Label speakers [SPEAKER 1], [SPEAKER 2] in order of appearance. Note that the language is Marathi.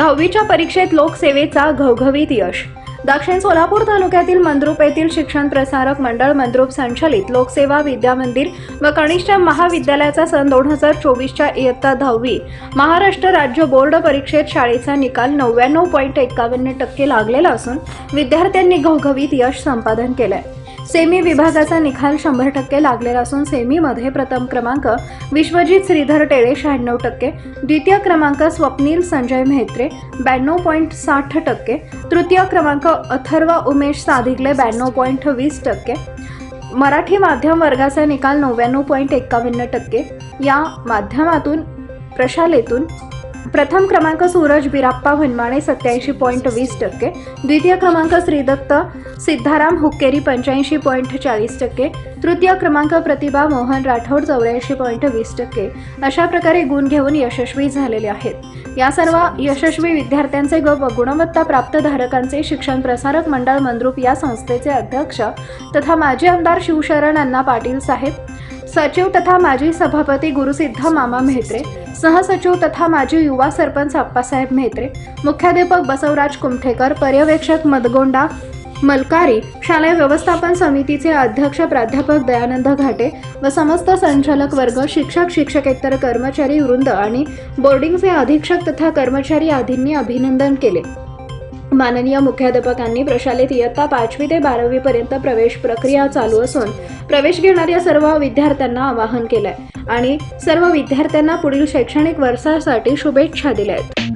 [SPEAKER 1] दहावीच्या परीक्षेत लोकसेवेचा घवघवीत यश. दक्षिण सोलापूर तालुक्यातील मंद्रुप येथील शिक्षण प्रसारक मंडळ मंद्रुप संचलित लोकसेवा विद्या मंदिर व कनिष्ठ महाविद्यालयाचा सन दोन हजार चोवीसच्या इयत्ता दहावी. महाराष्ट्र राज्य बोर्ड परीक्षेत शाळेचा निकाल नव्याण्णव पॉईंट एकावन्न टक्के लागलेला असून विद्यार्थ्यांनी घवघवीत यश संपादन केलंय. सेमी विभागाचा निकाल शंभर टक्के लागलेला असून सेमीमध्ये प्रथम क्रमांक विश्वजित श्रीधर टेळे शहाण्णव टक्के द्वितीय क्रमांक स्वप्नील संजय म्हेत्रे ब्याण्णव पॉईंट साठ टक्के तृतीय क्रमांक अथर्व उमेश साधिकले ब्याण्णव पॉईंट वीस टक्के. मराठी माध्यम वर्गाचा निकाल नव्याण्णव पॉईंट एक्कावन्न टक्के. या माध्यमातून प्रशालेतून प्रथम क्रमांक सूरज बिराप्पा वनमाळे सत्याऐंशी पॉईंट वीस टक्के. द्वितीय क्रमांक श्रीदत्त सिद्धाराम हुक्केरी पंच्याऐंशी पॉईंट चाळीस टक्के. तृतीय क्रमांक प्रतिभा मोहन राठोड चौऱ्याऐंशी पॉईंट वीस टक्के. अशा प्रकारे गुण घेऊन यशस्वी झालेले आहेत. या सर्व यशस्वी विद्यार्थ्यांचे ग गुणवत्ता प्राप्त धारकांचे शिक्षण प्रसारक मंडळ मंद्रुप या संस्थेचे अध्यक्ष तथा माजी आमदार शिवशरण अण्णा पाटील साहेब सचिव तथा माजी सभापती गुरुसिद्ध मामा म्हेत्रे सहसचिव तथा माजी युवा सरपंच अप्पासाहेब म्हेत्रे मुख्याध्यापक बसवराज कुमठेकर पर्यवेक्षक मदगोंडा मलकारी शालेय व्यवस्थापन समितीचे अध्यक्ष प्राध्यापक दयानंद घाटे व समस्त संचालक वर्ग शिक्षक शिक्षकेतर कर्मचारी वृंद आणि बोर्डिंगचे अधीक्षक तथा कर्मचारी आदींनी अभिनंदन केले. माननीय मुख्याध्यापकांनी प्रशालेत इयत्ता पाचवी ते बारावी पर्यंत प्रवेश प्रक्रिया चालू असून प्रवेश घेणाऱ्या सर्व विद्यार्थ्यांना आवाहन केलंय. आणि सर्व विद्यार्थ्यांना पुढील शैक्षणिक वर्षासाठी शुभेच्छा दिल्या आहेत